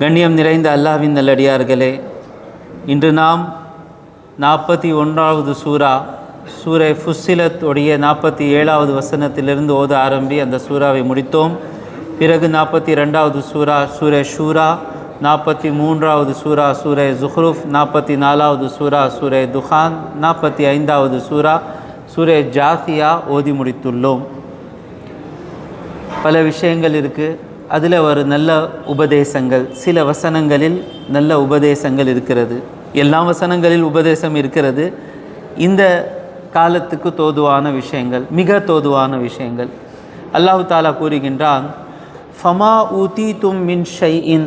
கண்ணியம் நிறைந்த அல்லாஹ்வின் நல்லடியார்களே இன்று நாம் நாற்பத்தி ஒன்றாவது சூரா சூரை ஃபுஸ்ஸிலத் உடைய நாற்பத்தி ஏழாவது வசனத்திலிருந்து ஓத ஆரம்பி அந்த சூறாவை முடித்தோம். பிறகு நாற்பத்தி ரெண்டாவது சூரா சூரை ஷூரா நாற்பத்தி மூன்றாவது சூரா சூரை ஜுஹ்ருஃப் நாற்பத்தி நாலாவது சூரா சூரை துஹான் நாற்பத்தி ஐந்தாவது சூரா சூரை ஜாசியா ஓதி முடித்துள்ளோம். பல விஷயங்கள் இருக்குது அதில் ஒரு நல்ல உபதேசங்கள் சில வசனங்களில் நல்ல உபதேசங்கள் இருக்கிறது. எல்லா வசனங்களில் உபதேசம் இருக்கிறது. இந்த காலத்துக்கு தோதுவான விஷயங்கள் மிக தோதுவான விஷயங்கள். அல்லாஹு தாலா கூறுகின்றான் ஃபமா ஊதி தும் மின் ஷை இன்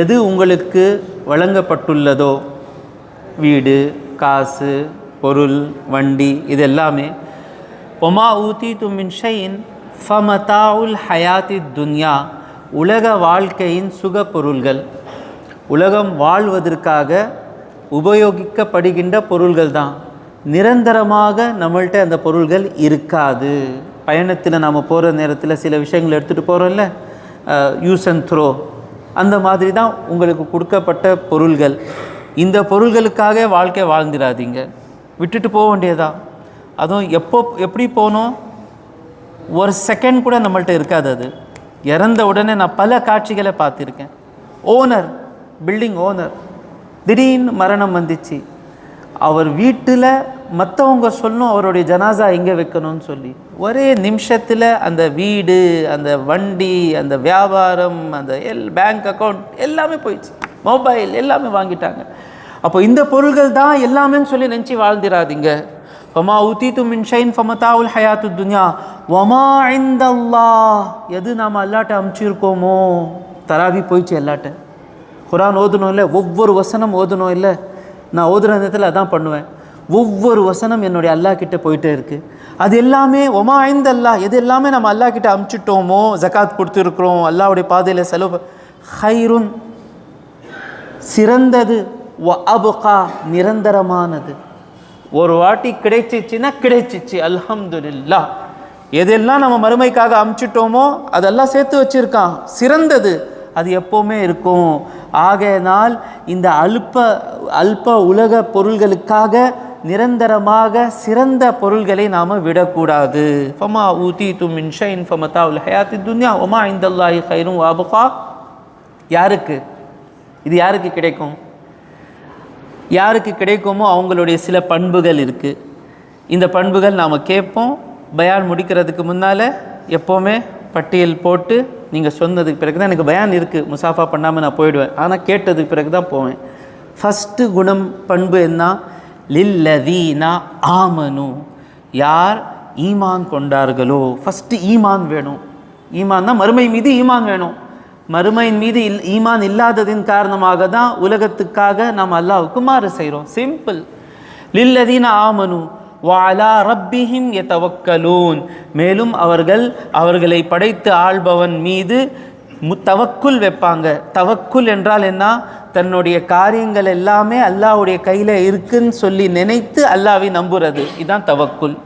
எது உங்களுக்கு வழங்கப்பட்டுள்ளதோ வீடு காசு பொருள் வண்டி இது எல்லாமே ஒமா ஊதி துமின் ஷையின் ஃபமதாவுல் ஹயாத்தி துன்யா உலக வாழ்க்கையின் சுகப்பொருள்கள். உலகம் வாழ்வதற்காக உபயோகிக்கப்படுகின்ற பொருள்கள் தான் நிரந்தரமாக நம்மள்கிட்ட அந்த பொருள்கள் இருக்காது. பயணத்தில் நாம் போகிற நேரத்தில் சில விஷயங்கள் எடுத்துகிட்டு போகிறோம்ல யூஸ் அண்ட் த்ரோ. அந்த மாதிரி தான் உங்களுக்கு கொடுக்கப்பட்ட பொருள்கள். இந்த பொருள்களுக்காக வாழ்க்கை வாழ்ந்துடாதீங்க விட்டுட்டு போக வேண்டியதா அதுவும் எப்போ எப்படி போகணும் ஒரு செகண்ட் கூட நம்மள்ட்ட இருக்காது அது. இறந்த உடனே நான் பல காட்சிகளை பார்த்துருக்கேன். ஓனர் பில்டிங் ஓனர் திடீர்னு மரணம் வந்துச்சு. அவர் வீட்டில் மற்றவங்க சொல்லணும் அவருடைய ஜனாசா எங்கே வைக்கணும்னு சொல்லி. ஒரே நிமிஷத்தில் அந்த வீடு அந்த வண்டி அந்த வியாபாரம் அந்த எல் பேங்க் அக்கௌண்ட் எல்லாமே போயிடுச்சு. மொபைல் எல்லாமே வாங்கிட்டாங்க. அப்போ இந்த பொருள்கள் தான் எல்லாமேன்னு சொல்லி நினச்சி வாழ்ந்துடாதீங்க ஃபமா ஊத்தி து மின்ஷைன் ஷைன் உல் ஹயாத்து துன்யா வமா இந்தல்லா எது நாம் அல்லாட்ட அமுச்சிருக்கோமோ? தராவி போயிடுச்சு எல்லாட்ட குரான் ஓதணும் இல்லை ஒவ்வொரு வசனம் ஓதணும் இல்லை. நான் ஓதுற நேரத்தில் அதான் பண்ணுவேன். ஒவ்வொரு வசனம் என்னுடைய அல்லாஹ் கிட்ட போயிட்டே இருக்கு. அது எல்லாமே ஒமா ஐந்து அல்லா எது எல்லாமே நம்ம அல்லாஹ் கிட்ட அமுச்சிட்டோமோ? ஜக்காத் கொடுத்துருக்குறோம் அல்லாவுடைய பாதையில் செலவு. ஹைருன் சிறந்தது. அபுகா நிரந்தரமானது. ஒரு வாட்டி கிடைச்சிச்சுன்னா கிடைச்சிச்சு அல்ஹம்துல்லா எதெல்லாம் நம்ம மறுமைக்காக அமுச்சிட்டோமோ அதெல்லாம் சேர்த்து வச்சுருக்கான். சிறந்தது. அது எப்போவுமே இருக்கும். ஆகையினால் இந்த அல்ப அல்ப உலக பொருள்களுக்காக நிரந்தரமாக சிறந்த பொருள்களை நாம் விடக்கூடாது. ஃபமா ஊதி தும் இன்ஷா ஷைன் ஃபமதா உல் ஹயாத்தி துன்யா ஒமா ஐந்தல்லாஹி ஹைரும் வாபுகா. யாருக்கு? இது யாருக்கு கிடைக்கும்? யாருக்கு கிடைக்குமோ அவங்களுடைய சில பண்புகள் இருக்குது இந்த பண்புகள் நாம் கேட்போம். பயான் முடிக்கிறதுக்கு முன்னால் எப்போவுமே பட்டியல் போட்டு நீங்கள் சொன்னதுக்கு பிறகு தான் எனக்கு பயான் இருக்குது முசாஃபா பண்ணாமல் நான் போயிடுவேன். ஆனால் கேட்டதுக்கு பிறகு தான் போவேன். ஃபஸ்ட்டு குணம் பண்பு என்ன? லில்லதீனா ஆமனு. யார் ஈமான் கொண்டார்களோ? ஃபஸ்ட்டு ஈமான் வேணும். ஈமான் தான் மறுமை மீது ஈமான் வேணும். மறுமையின் மீது இல் ஈமான் இல்லாததின் காரணமாக தான் உலகத்துக்காக நாம் அல்லாவுக்கு மாறு செய்கிறோம் சிம்பிள் லில்லதீன ஆமனு வாலா ரப்பிஹிம் எத்தவக்கலூன் மேலும் அவர்கள் அவர்களை படைத்து ஆள்பவன் மீது மு வைப்பாங்க. தவக்குல் என்றால் என்ன? தன்னுடைய காரியங்கள் எல்லாமே அல்லாஹ்வுடைய கையில் இருக்குன்னு சொல்லி நினைத்து அல்லாவை நம்புறது. இதுதான் தவக்குல்.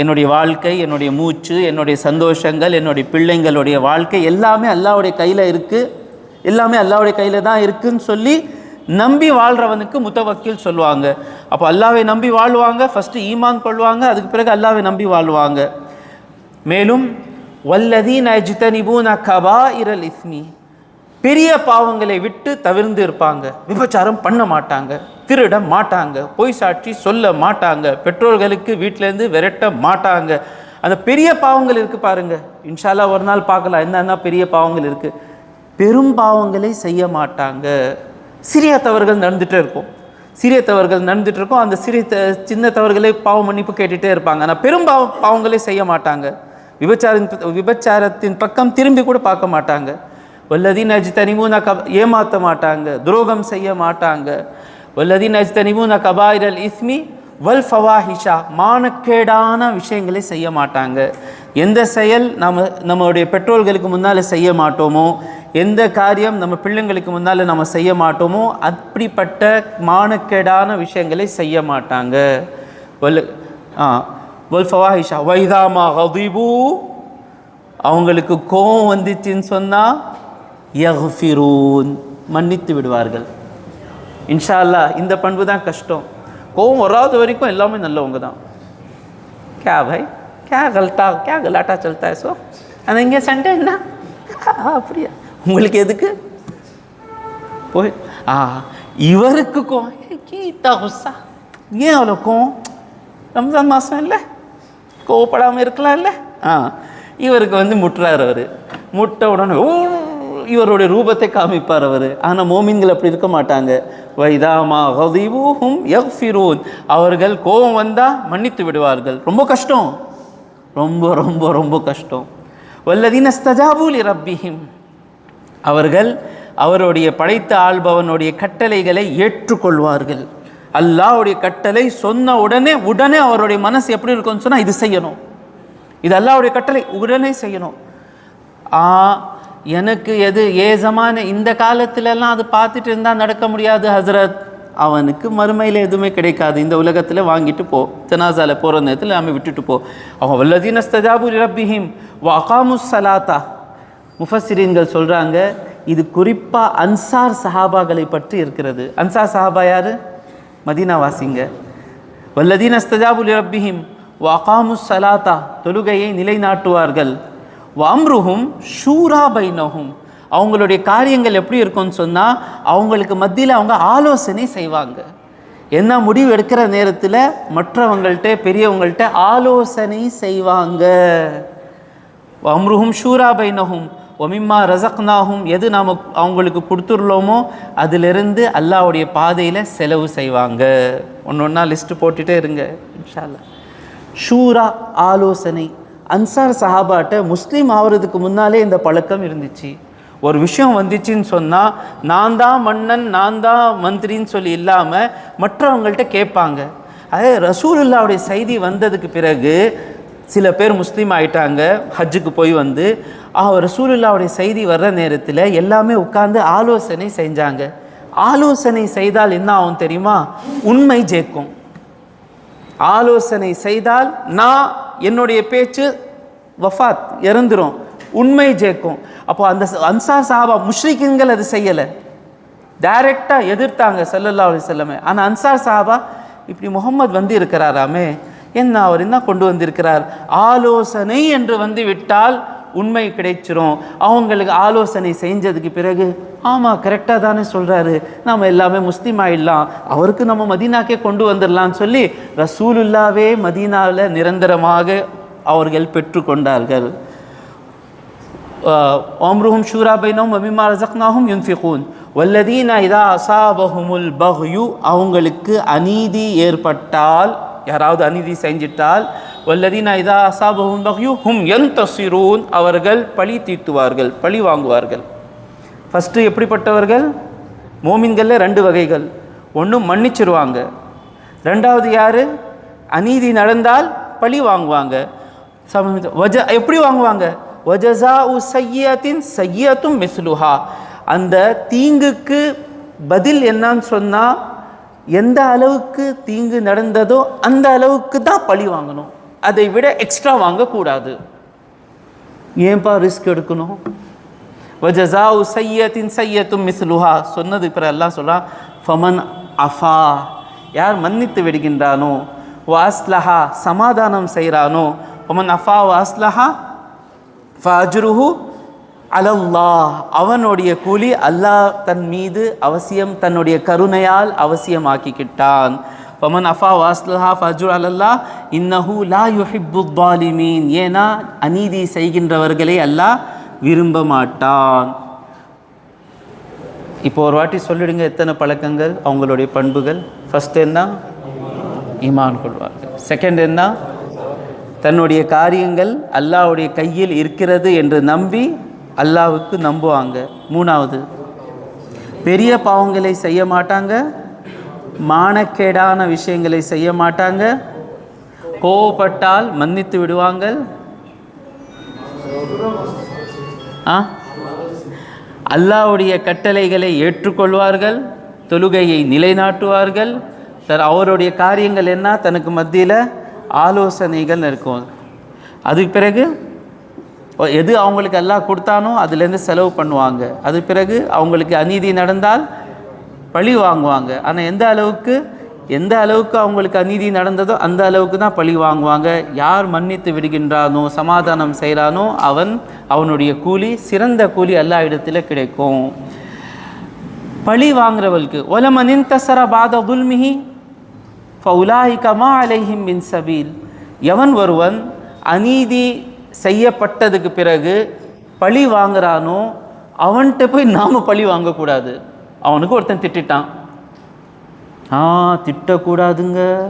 என்னுடைய வாழ்க்கை என்னுடைய மூச்சு என்னுடைய சந்தோஷங்கள் என்னுடைய பிள்ளைங்களுடைய வாழ்க்கை எல்லாமே அல்லாவுடைய கையில் இருக்குது எல்லாமே அல்லாவுடைய கையில் தான் இருக்குன்னு சொல்லி நம்பி வாழ்கிறவனுக்கு முத்தவக்கீல் சொல்லுவாங்க. அப்போ அல்லாவை நம்பி வாழ்வாங்க ஃபஸ்ட்டு ஈமான் கொள்வாங்க அதுக்கு பிறகு அல்லாவை நம்பி வாழ்வாங்க. மேலும் வல்லதீன் அஜ்தனிபூன கபா இரல் இஸ்மி பெரிய பாவங்களை விட்டு தவிர்ந்து இருப்பாங்க. விபச்சாரம் பண்ண மாட்டாங்க திருட மாட்டாங்க பொய் சாட்சி சொல்ல மாட்டாங்க பெற்றோர்களுக்கு வீட்டிலேருந்து விரட்ட மாட்டாங்க. அந்த பெரிய பாவங்கள் இருக்குது பாருங்கள் இன்ஷால்லா ஒரு நாள் பார்க்கலாம். என்னென்ன பெரிய பாவங்கள் இருக்குது பெரும் பாவங்களை செய்ய மாட்டாங்க. சிறிய தவறுகள் நடந்துகிட்டே இருக்கும். சிறிய தவறுகள் நடந்துகிட்டு இருக்கும். அந்த சிறிய த சின்ன தவறுகளை பாவம் மன்னிப்பு கேட்டுகிட்டே இருப்பாங்க. ஆனால் பெரும் பாவ பாவங்களே செய்ய மாட்டாங்க. விபச்சாரின் விபச்சாரத்தின் பக்கம் திரும்பி கூட பார்க்க மாட்டாங்க. வல்லதீன் அஜ்தனிமூன கப ஏமாற்ற மாட்டாங்க துரோகம் செய்ய மாட்டாங்க. வல்லதீன் அஜ்தனிமூன கபாயிரல் இஸ்மி வல் ஃபவாஹிஷா மானக்கேடான விஷயங்களை செய்ய மாட்டாங்க. எந்த செயல் நம்ம நம்மளுடைய பெற்றோர்களுக்கு முன்னால் செய்ய மாட்டோமோ எந்த காரியம் நம்ம பிள்ளைங்களுக்கு முன்னால் நம்ம செய்ய மாட்டோமோ அப்படிப்பட்ட மானக்கேடான விஷயங்களை செய்ய மாட்டாங்க. வல் ஆ வல் ஃபவாஹிஷா வைதாமா ஹதீபு அவங்களுக்கு கோவம் வந்துச்சுன்னு சொன்னால் யஹ்ஃபிரூன் மன்னித்து விடுவார்கள். இன்ஷா அல்லா இந்த பண்பு தான் கஷ்டம். கோவம் வராத வரைக்கும் எல்லாமே நல்லவங்க தான். கே பாய் கே கல்ட்டா கே கலாட்டா சொல்தா ஸோ ஆனால் இங்கே சண்டை என்ன? அப்படியா? உங்களுக்கு எதுக்கு? போய் ஆ இவருக்கு கோத்தா ஏன் அவ்வளோ கோவம்? ரம்ஜான் மாதம் இல்லை? கோவப்படாமல் இருக்கலாம் இல்லை ஆ இவருக்கு வந்து முட்டுறாரு அவர். முட்டை உடனே ஓ இவருடைய ரூபத்தை காமிப்பார் அவர். ஆனால் மோமின்கள் அப்படி இருக்க மாட்டாங்க. வைதாமா ஹதீபூஹும் யஃபிரூன். அவர்கள் கோபம் வந்தால் மன்னித்து விடுவார்கள். ரொம்ப கஷ்டம். ரொம்ப ரொம்ப ரொம்ப கஷ்டம். வல்லதீன ஸ்தஜாபூலி ரப்பிஹிம். அவர்கள் அவருடைய படைத்த ஆள்பவனுடைய கட்டளைகளை ஏற்றுக்கொள்வார்கள். அல்லாவுடைய கட்டளை சொன்ன உடனே உடனே அவருடைய மனசு எப்படி இருக்கும்னு சொன்னால் இது செய்யணும். இது அல்லாவுடைய கட்டளை உடனே செய்யணும். ஆ எனக்கு எது ஏசமான இந்த காலத்திலலாம் அது பார்த்துட்டு இருந்தால் நடக்க முடியாது ஹசரத். அவனுக்கு மறுமையில் எதுவுமே கிடைக்காது. இந்த உலகத்தில் வாங்கிட்டு போ. ஜனாசால போகிற நேரத்தில் நம்ம விட்டுட்டு போ. அவன் வல்லதீன ஸ்தஜாபு ரப்பிஹிம் வகாமுஸ் சலாத்தா முஃபசிரீன்கள் சொல்கிறாங்க இது குறிப்பாக அன்சார் சஹாபாக்களை பற்றி இருக்கிறது. அன்சார் சஹாபா யார்? மதீனாவாசிங்க. வல்லதீன ஸ்தஜாபு ரப்பிஹிம் வகாமுஸ் சலாத்தா தொழுகையை நிலைநாட்டுவார்கள். வாம்ருஹும் ஷூரா பைனஹும். அவங்களுடைய காரியங்கள் எப்படி இருக்கும்னு சொன்னால் அவங்களுக்கு மத்தியில் அவங்க ஆலோசனை செய்வாங்க. என்ன முடிவு எடுக்கிற நேரத்தில் மற்றவங்கள்ட்ட பெரியவங்கள்ட்ட ஆலோசனை செய்வாங்க. அம்ருஹும் ஷூரா பைனஹும். ஒமிம்மா ரசக்னாகும் எது நாம் அவங்களுக்கு கொடுத்துருளோமோ அதிலிருந்து அல்லாஹ்வுடைய பாதையில் செலவு செய்வாங்க. ஒன்று ஒன்றா லிஸ்ட்டு போட்டுகிட்டே இருங்க இன்ஷா அல்லாஹ் ஷூரா ஆலோசனை. அன்சார் சஹாபாட்ட முஸ்லீம் ஆகிறதுக்கு முன்னாலே இந்த பழக்கம் இருந்துச்சு. ஒரு விஷயம் வந்துச்சுன்னு சொன்னால் நான் தான் மன்னன் நான் தான் மந்திரின்னு சொல்லி இல்லாமல் மற்றவங்கள்ட்ட கேட்பாங்க. அதே ரசூலுல்லாவுடைய செய்தி வந்ததுக்கு பிறகு சில பேர் முஸ்லீம் ஆயிட்டாங்க ஹஜ்ஜுக்கு போய் வந்து அவர் ரசூலுல்லாவுடைய செய்தி வர்ற நேரத்தில் எல்லாமே உட்காந்து ஆலோசனை செஞ்சாங்க. ஆலோசனை செய்தால் என்ன ஆகும் தெரியுமா? உண்மை ஜெயிக்கும் ஆலோசனை செய்தால் நான் என்னுடைய பேச்சு வஃபாத் இறந்துரும் உண்மை ஜெயிக்கும் அப்போ அந்த அன்சார் சாபா முஷ்ரிக்குங்கள் அது செய்யலை. டைரெக்டாக எதிர்த்தாங்க ஸல்லல்லாஹு அலி செல்லமே ஆனால் அன்சார் சாபா இப்படி முகம்மது வந்து இருக்கிறாராமே என்ன அவர் என்ன கொண்டு வந்திருக்கிறார்? ஆலோசனை என்று வந்து விட்டால் உண்மை கிடைச்சிரும். அவங்களுக்கு ஆலோசனை செஞ்சதுக்கு பிறகு ஆமாம் கரெக்டாக தானே சொல்கிறாரு நாம் எல்லாமே முஸ்லீம் ஆயிடலாம். அவருக்கு நம்ம மதீனாக்கே கொண்டு வந்துடலாம்னு சொல்லி ரசூலுல்லாவே மதீனாவில் நிரந்தரமாக அவர்கள் பெற்றுக்கொண்டார்கள். அம்ருஹும் ஷூரா பைனஹும் வமிமா ரஸக்னாஹும் யுன்ஃபிகூன். வல்லதீனா இதா அசாபஹுமுல் பஹ்யு அவங்களுக்கு அநீதி ஏற்பட்டால் யாராவது அநீதி செஞ்சிட்டால் வல்லதீன இதா அசாபஹும் பஹ்யு ஹும் யன்தசிரூன் அவர்கள் பழி தீர்த்துவார்கள் பழி வாங்குவார்கள். ஃபஸ்ட்டு எப்படிப்பட்டவர்கள்? மோமின்களில் ரெண்டு வகைகள். ஒன்று மன்னிச்சிருவாங்க. ரெண்டாவது யார்? அநீதி நடந்தால் பழி வாங்குவாங்க. சம- வஜ எப்படி வாங்குவாங்க? வஜசா உ சையத்தின் சையத்தும் மிஸ்லுஹா. அந்த தீங்குக்கு பதில் என்னன்னு சொன்னால் எந்த அளவுக்கு தீங்கு நடந்ததோ அந்த அளவுக்கு தான் பழி வாங்கணும். அதை விட எக்ஸ்ட்ரா வாங்கக்கூடாது. ஏன்பா ரிஸ்க் எடுக்கணும்? வஜசாவு சையத்தின் சையத்தும் மிஸ்லுஹா. சொன்னது பிற எல்லாம் சொல்கிறான் ஃபமன் அஃபா. யார் மன்னித்து விடுகின்றானோ வாஸ்லஹா சமாதானம் செய்கிறானோ ஃபமன் அஃபா வாஸ்லஹா ஃபஜ்ருஹு அலல்லா அவனுடைய கூலி அல்லாஹ் தன் மீது அவசியம் தன்னுடைய கருணையால் அவசியமாக்கிக்கிட்டான். ஃபமன் அஃபா வாஸ்லஹா ஃபஜுர் அலல்லா இன்னஹு லா யுஹிப்புத்தாலிமீன் ஏன்னா அநீதி செய்கின்றவர்களை அல்லாஹ் விரும்ப மாட்டான் இப்போ ஒரு வாட்டி சொல்லிடுங்க எத்தனை பழக்கங்கள்? அவங்களுடைய பண்புகள். ஃபர்ஸ்ட் என்ன? ஈமான் கொள்வார்கள். செகண்ட் என்ன? தன்னுடைய காரியங்கள் அல்லாஹ்வுடைய கையில் இருக்கிறது என்று நம்பி அல்லாவுக்கு நம்புவாங்க. மூணாவது பெரிய பாவங்களை செய்ய மாட்டாங்க. மானக்கேடான விஷயங்களை செய்ய மாட்டாங்க. கோவப்பட்டால் மன்னித்து விடுவாங்கள். ஆ? அல்லாவுடைய கட்டளைகளை ஏற்றுக்கொள்வார்கள் தொழுகையை நிலைநாட்டுவார்கள். தர் அவருடைய காரியங்கள் என்ன? தனக்கு மத்தியில் ஆலோசனைகள் இருக்கும். அதுக்கு பிறகு எது அவங்களுக்கு எல்லாம் கொடுத்தானோ அதுலேருந்து செலவு பண்ணுவாங்க. அது பிறகு அவங்களுக்கு அநீதி நடந்தால் பழி வாங்குவாங்க. ஆனால் எந்த அளவுக்கு எந்த அளவுக்கு அவங்களுக்கு அநீதி நடந்ததோ அந்த அளவுக்கு தான் பழி வாங்குவாங்க. யார் மன்னித்து விடுகின்றானோ சமாதானம் செய்கிறானோ அவன் அவனுடைய கூலி சிறந்த கூலி எல்லா இடத்துல கிடைக்கும். பழி வாங்குறவளுக்கு ஒலமனின் தசர பாத துல்மிஹி ஃபவுலாஹிகமா அலைஹிம் மின் சபீல். எவன் ஒருவன் அநீதி செய்யப்பட்டதுக்கு பிறகு பழி வாங்குறானோ அவன்கிட்ட போய் நாம பழி வாங்கக்கூடாது. அவனுக்கு ஒருத்தன் திட்டான் ஆ திட்டக்கூடாதுங்க.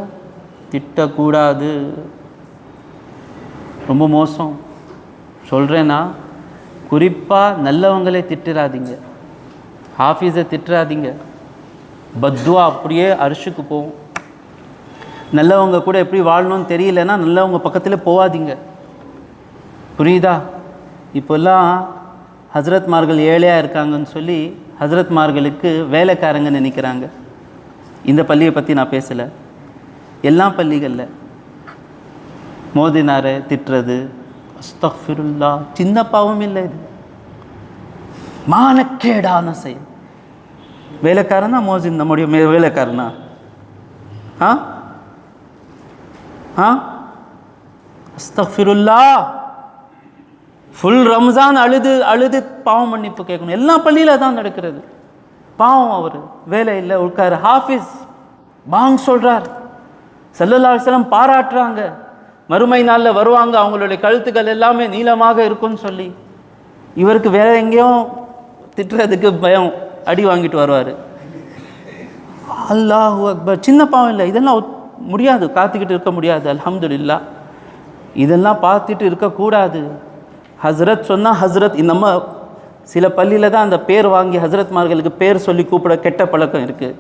திட்டக்கூடாது. ரொம்ப மோசம். சொல்கிறேன்னா குறிப்பாக நல்லவங்களே திட்டுறாதீங்க. ஆஃபீஸை திட்டுறாதீங்க. பத்வா அப்படியே அரிசுக்கு போகும். நல்லவங்க கூட எப்படி வாழணும்னு தெரியலன்னா நல்லவங்க பக்கத்தில் போகாதீங்க புரியுதா? இப்போல்லாம் ஹஸ்ரத்மார்கள் ஏழையாக இருக்காங்கன்னு சொல்லி ஹஸ்ரத்மார்களுக்கு வேலைக்காரங்க நினைக்கிறாங்க. இந்த பள்ளியை பற்றி நான் பேசலை. எல்லா பள்ளிகளில் மோதினாரை திட்டுறது அஸ்தஃபிருல்லா சின்ன பாவம் இல்லை இது. மானக்கேடான செயல். வேலைக்காரனா மோசின் நம்முடைய மே- வேலைக்காரனா? ஆ? ஆ? அஸ்தஃபிருல்லா! ஃபுல் ரம்ஜான் அழுது அழுது பாவம் மன்னிப்பு கேட்கணும். எல்லா பள்ளியில் தான் நடக்கிறது. பாவம் அவர். வேலை இல்லை உட்காரு. ஹாஃபிஸ். பாங் சொல்கிறார் சல்லல்லா பாராட்டுறாங்க. மறுமை நாளில் வருவாங்க. அவங்களுடைய கழுத்துக்கள் எல்லாமே நீளமாக இருக்கும்னு சொல்லி. இவருக்கு வேற எங்கேயும் திட்டுறதுக்கு பயம். அடி வாங்கிட்டு வருவார். அல்லாஹு அக்பர். சின்ன பாவம் இல்லை. இதெல்லாம் முடியாது. காத்துக்கிட்டு இருக்க முடியாது. அலமதுல்லா இதெல்லாம் பார்த்துட்டு இருக்கக்கூடாது. ஹஸ்ரத் சொன்னால் ஹஸ்ரத் நம்ம சில பள்ளியில் தான் அந்த பேர் வாங்கி ஹஸ்ரத்மார்களுக்கு பேர் சொல்லி கூப்பிட கெட்ட பழக்கம் இருக்குது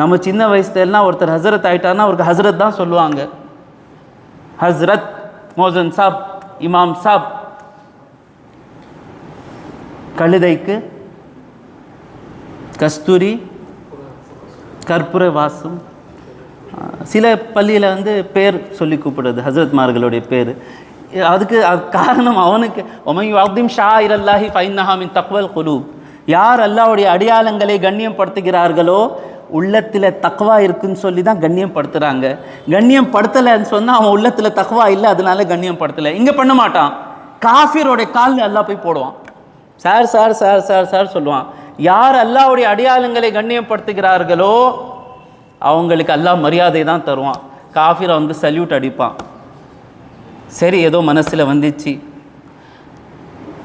நம்ம சின்ன வயசுலலாம் ஒருத்தர் ஹஸ்ரத் ஆகிட்டார்னா அவருக்கு ஹஸ்ரத் தான் சொல்லுவாங்க. ஹஸ்ரத் மோசன் சாப் இமாம் சாப். கழுதைக்கு கஸ்தூரி கற்பூர வாசம் சில பள்ளியில் வந்து பேர் சொல்லி கூப்பிடுறது ஹசரத்மார்களுடைய பேர். அதுக்கு அது காரணம் அவனுக்கு. ஒமை அப்திம் ஷா இரல்லாஹி ஃபைன்னஹாமின் தக்வல் குலூப். யார் அல்லாவுடைய அடையாளங்களை கண்ணியப்படுத்துகிறார்களோ உள்ளத்தில் தக்வா இருக்குன்னு சொல்லி தான் கண்ணியப்படுத்துகிறாங்க கண்ணியம் படுத்தலைன்னு சொன்னால் அவன் உள்ளத்தில் தக்வா இல்லை அதனால கண்ணியம் படுத்தலை இங்கே பண்ண மாட்டான். காஃபிரோடைய காலில் எல்லாம் போய் போடுவான். Sir sir sir sir sir சொல்லுவான். யார் அல்லாவுடைய அடையாளங்களை கண்ணியப்படுத்துகிறார்களோ அவங்களுக்கு அல்லாஹ் மரியாதை தான் தருவான். காஃபிரை வந்து சல்யூட் அடிப்பான். சரி ஏதோ மனசில் வந்துச்சு.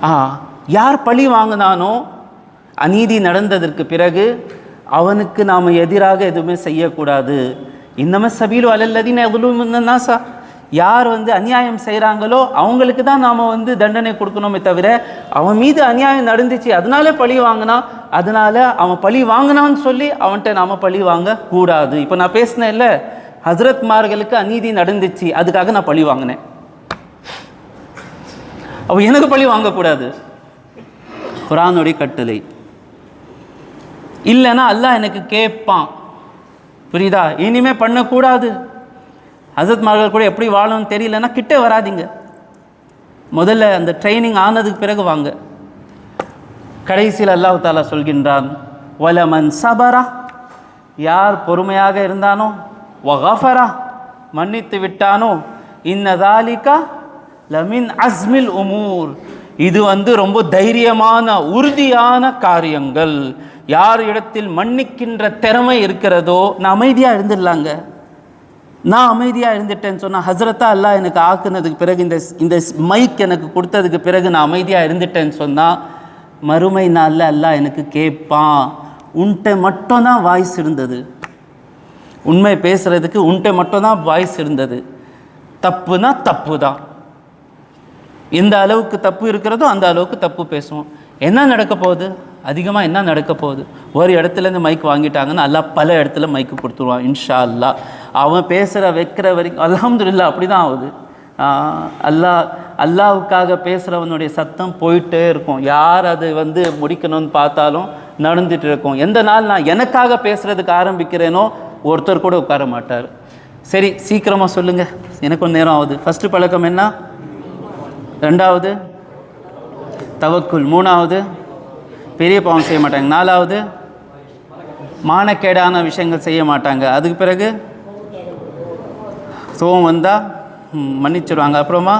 ஆ யார் பழி வாங்கினானோ அநீதி நடந்ததற்கு பிறகு அவனுக்கு நாம் எதிராக எதுவுமே செய்யக்கூடாது. இன்னமே சபீலு அலல்லதின் எவ்வளோ சா யார் வந்து அநியாயம் செய்கிறாங்களோ அவங்களுக்கு தான் நாம் வந்து தண்டனை கொடுக்கணுமே தவிர அவன் மீது அநியாயம் நடந்துச்சு அதனால பழி வாங்கினா அதனால அவன் பழி வாங்கினான்னு சொல்லி அவன்கிட்ட நாம் பழி வாங்கக்கூடாது. இப்போ நான் பேசினேன்ல ஹஸ்ரத்மார்களுக்கு அநீதி நடந்துச்சு அதுக்காக நான் பழி வாங்கினேன். அப்போ எனக்கு பழி வாங்கக்கூடாது. குரானுடைய கட்டளை. இல்லைன்னா அல்லாஹ் எனக்கு கேட்பான். புரியுதா? இனிமே பண்ணக்கூடாது. ஹசரத்மார்கள் கூட எப்படி வாழணும்னு தெரியலன்னா கிட்டே வராதீங்க. முதல்ல அந்த ட்ரைனிங் ஆனதுக்கு பிறகு வாங்க. கடைசியில் அல்லாஹு தாலா சொல்கின்றான் வலமன் சபரா. யார் பொறுமையாக இருந்தானோ வகஃபரா. மன்னித்து விட்டானோ இன்னதாலிக்கா லமின் அஸ்மில் உமூர். இது வந்து ரொம்ப தைரியமான உறுதியான காரியங்கள். யார் இடத்தில் மன்னிக்கின்ற திறமை இருக்கிறதோ நான் அமைதியாக இருந்துடலாங்க நான் அமைதியாக இருந்துட்டேன்னு சொன்னால் ஹசரத்தா அல்லா எனக்கு ஆக்குனதுக்கு பிறகு இந்த இந்த மைக் எனக்கு கொடுத்ததுக்கு பிறகு நான் அமைதியாக இருந்துட்டேன்னு சொன்னால் மறுமை நாளில் அல்லாஹ் எனக்கு கேட்பான் உன்கிட்ட மட்டும்தான் வாய்ஸ் இருந்தது. உண்மை பேசுகிறதுக்கு உன்கிட்ட மட்டும்தான் வாய்ஸ் இருந்தது. தப்புனா தப்பு தான் எந்த அளவுக்கு தப்பு இருக்கிறதோ அந்த அளவுக்கு தப்பு பேசுவோம். என்ன நடக்க போகுது? அதிகமாக என்ன நடக்க போகுது? ஒரு இடத்துலேருந்து மைக் வாங்கிட்டாங்கன்னா அல்லாஹ் பல இடத்துல மைக்கு கொடுத்துருவான் இன்ஷா அல்லாஹ் அவன் பேசுகிற வைக்கிற வரைக்கும் அல்ஹம்துலில்லாஹ் அப்படி தான் ஆகுது. அல்லா அல்லாஹ் அல்லாவுக்காக பேசுகிறவனுடைய சத்தம் போயிட்டே இருக்கும். யார் அது வந்து முடிக்கணும்னு பார்த்தாலும் நடந்துட்டு இருக்கும். எந்த நாள் நான் எனக்காக பேசுகிறதுக்கு ஆரம்பிக்கிறேனோ ஒருத்தர் கூட உட்கார மாட்டார். சரி சீக்கிரமாக சொல்லுங்கள் எனக்கு கொஞ்சம் நேரம் ஆகுது. ஃபஸ்ட்டு பழக்கம் என்ன? ரெண்டாவது தவக்குள். மூணாவது பெரிய பாவம் செய்ய மாட்டாங்க. நாலாவது மானக்கேடான விஷயங்கள் செய்ய மாட்டாங்க. அதுக்கு பிறகு சோகம் வந்தால் மன்னிச்சிடுவாங்க அப்புறமா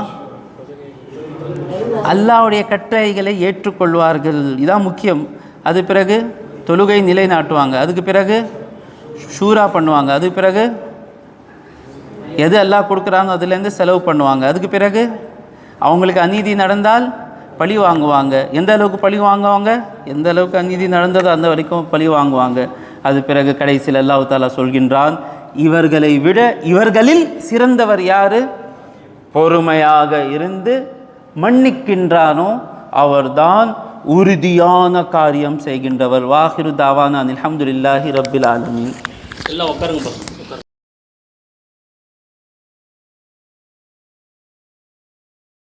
அல்லாவுடைய கட்டளைகளை ஏற்றுக்கொள்வார்கள். இதான் முக்கியம். அது பிறகு தொழுகை நிலைநாட்டுவாங்க. அதுக்கு பிறகு ஷூரா பண்ணுவாங்க. அதுக்கு பிறகு எது எல்லாம் கொடுக்குறாங்க அதுலேருந்து செலவு பண்ணுவாங்க. அதுக்கு பிறகு அவங்களுக்கு அநீதி நடந்தால் பழி வாங்குவாங்க. எந்த அளவுக்கு பழி வாங்குவாங்க? எந்த அளவுக்கு அநீதி நடந்ததோ அந்த வரைக்கும் பழி வாங்குவாங்க. அது பிறகு கடைசியில் அல்லாஹு தாலா சொல்கின்றான் இவர்களை விட இவர்களில் சிறந்தவர் யார்? பொறுமையாக இருந்து மன்னிக்கின்றானோ அவர்தான் உறுதியான காரியம் செய்கின்றவர். வாஹிரு தாவானா அலமதுல்லாஹி ரபில் ஆலமின். எல்லாம் உட்காருங்க